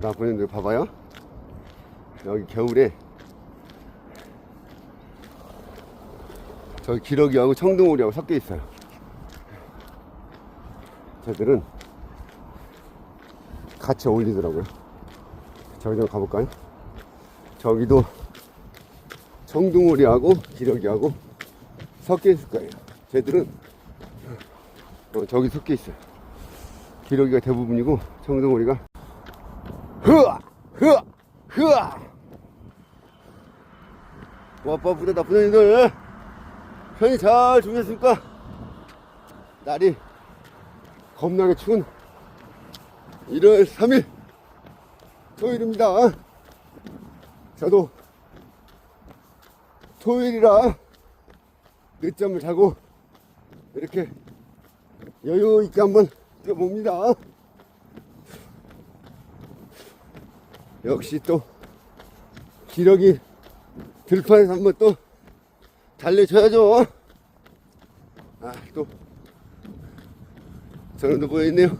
나쁜 놈들 봐봐요. 여기 겨울에 저기 기러기하고 청둥오리하고 섞여 있어요. 쟤들은 같이 어울리더라고요. 저기 좀 가볼까요? 저기도 청둥오리하고 기러기하고 섞여 있을 거예요. 쟤들은 어, 저기 섞여 있어요. 기러기가 대부분이고 청둥오리가 흐아 흐아 흐아 와빠부다 나쁜 놈들 편히 잘 주무셨습니까? 날이 겁나게 추운 1월 3일 토요일입니다. 저도 토요일이라 늦잠을 자고 이렇게 여유 있게 한번 뛰어봅니다. 역시 또 기력이 들판에서 한번 또 달려줘야죠. 아, 또 저런도 보여있네요.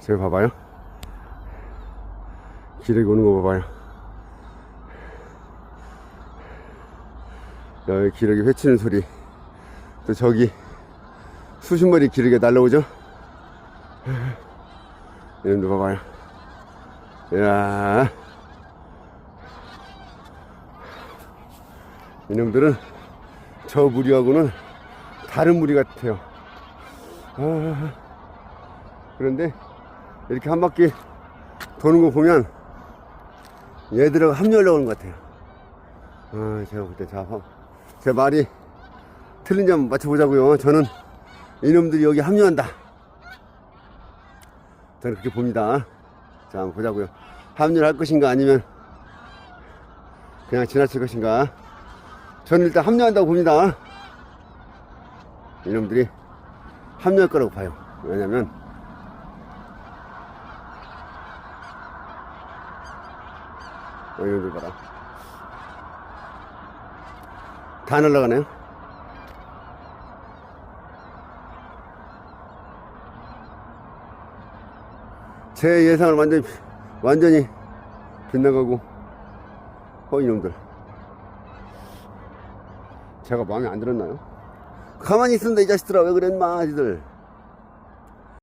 저기 봐봐요. 기력이 오는 거 봐봐요. 여기 기력이 회치는 소리. 또 저기 수십 마리 기러기가 날라오죠? 이놈들 봐봐요. 이야. 이놈들은 저 무리하고는 다른 무리 같아요. 아, 그런데 이렇게 한 바퀴 도는 거 보면 얘들하고 합류하려고 하는 것 같아요. 아, 제가 볼 때, 자, 봐. 제 말이 틀린지 한번 맞춰보자고요. 저는 이놈들이 여기 합류한다. 저는 그렇게 봅니다. 자, 한번 보자고요. 합류를 할 것인가 아니면 그냥 지나칠 것인가. 저는 일단 합류한다고 봅니다. 이놈들이 합류할 거라고 봐요. 왜냐면 어, 이놈들 봐라. 다 날아가네요. 제 예상을 완전히, 완전히 빗나가고, 어, 이놈들. 제가 마음에 안 들었나요? 가만히 있습니다, 이 자식들아. 왜 그랬나, 아지들.